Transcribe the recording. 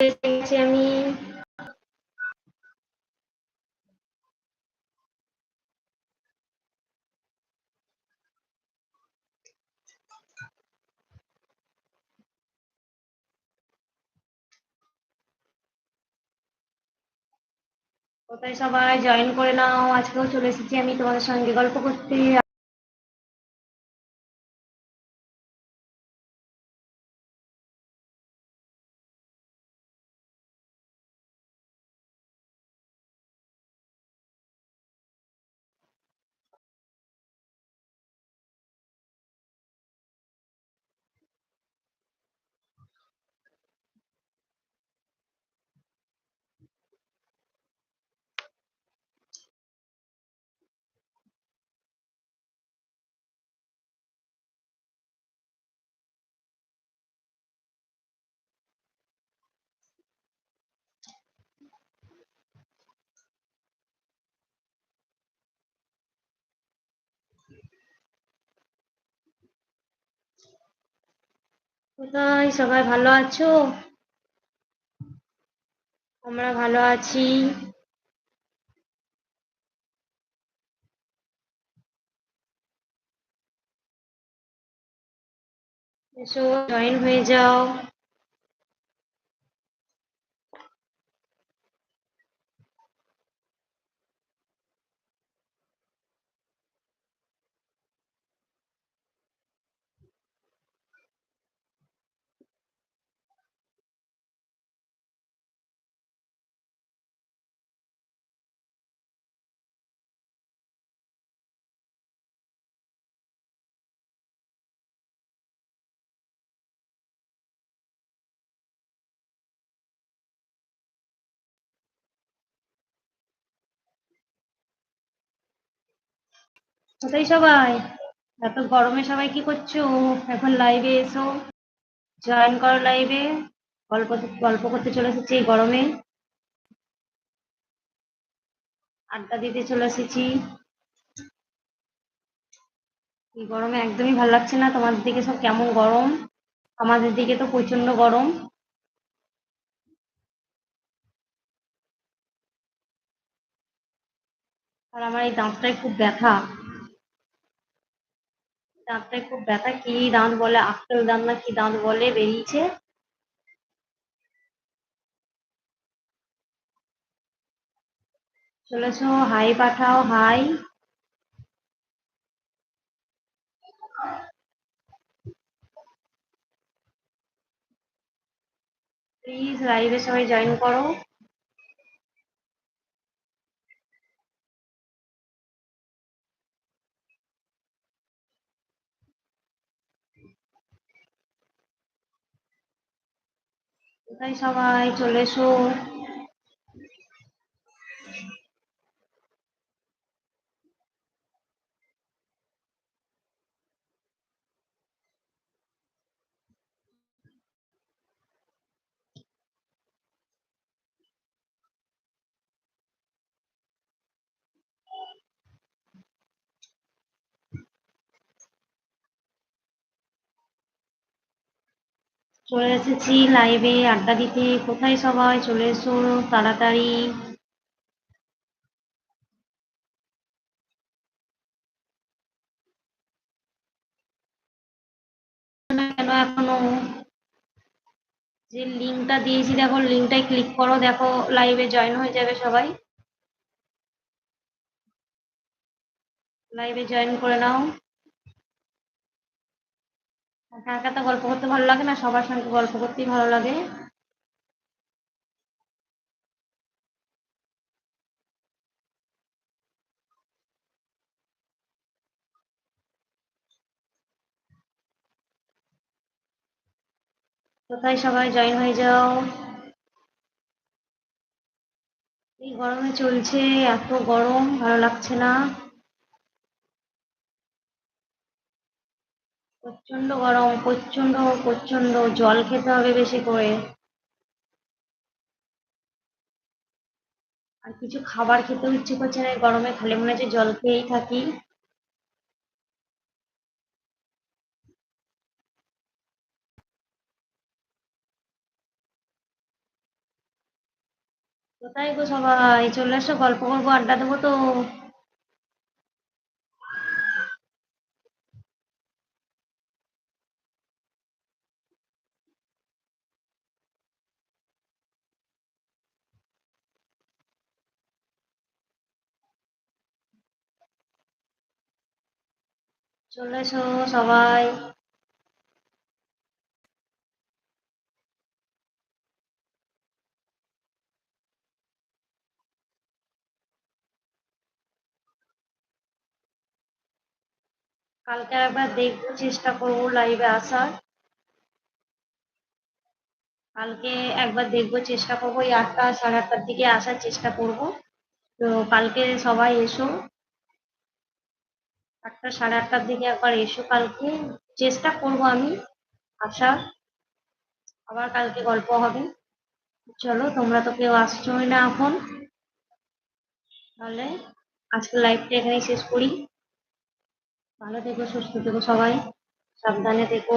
এসে আমি? কোথায় সবাই? জয়েন করে নাও। আজকেও চলে এসেছি আমি তোমাদের সঙ্গে গল্প করতে। কোথায়? সবাই ভালো আছো? আমরা ভালো আছি। এসো জয়েন হয়ে যাও। কোথায় সবাই? এত গরমে সবাই কি করছ? এখন লাইভে এসো। জয়েন করো লাইভে গল্প গল্প করতে চলে এসেছি এই গরমে। আড্ডা দিতে চলে এসেছি। এই গরমে একদমই ভালো লাগছে না। তোমাদের দিকে সব কেমন গরম? আমাদের দিকে তো প্রচণ্ড গরম। আর আমার এই দাঁতটায় খুব ব্যথা। দাঁতটায় খুব ব্যথা, কি দাঁত বলে, আক্কেল দাঁত না কি দাঁত বলে বেরিয়েছে? চলেছো, হাই পাঠাও, হাই। প্লিজ লাইভে সবাই জয়েন করো। কোথায় সবাই চলে এসো চলে এসেছি লাইভে আড্ডা দিতে। কোথায় সবাই? চলে এসো তাড়াতাড়ি। কেন এখনও? যে লিঙ্কটা দিয়েছি, দেখো লিঙ্কটাই ক্লিক করো, দেখো লাইভে জয়েন হয়ে যাবে সবাই। লাইভে জয়েন করে নাও। একা একা তো গল্প করতে ভালো লাগে না, সবার সঙ্গে গল্প করতেই ভালো লাগে। কোথায় সবাই জয়েন হয়ে যাও? এই গরমে চলছে, এত গরম, ভালো লাগছে না। প্রচণ্ড গরম প্রচণ্ড প্রচণ্ড জল খেতে হবে বেশি করে। আর কিছু খাবার খেতেও ইচ্ছে করছে না গরমে খালি মনে হচ্ছে জল খেয়েই থাকি। কোথায় গো সবাই? চলে আসো গল্প করব, আড্ডা দেবো তো। চলে এসো সবাই। কালকে একবার দেখব, চেষ্টা করব লাইভে আসার। কালকে একবার দেখব, চেষ্টা করব আটটা সাড়ে আটটার দিকে আসার চেষ্টা করব। তো কালকে সবাই এসো। আটটা সাড়ে আটটার দিকে একবার এসো কালকে। চেষ্টা করব আমি। আসা আবার কালকে গল্প হবে। চলো, তোমরা তো কেউ আসছোই না এখন। তাহলে আজকে লাইভটা এখানেই শেষ করি। ভালো থেকো, সুস্থ থেকো সবাই। সাবধানে থেকো।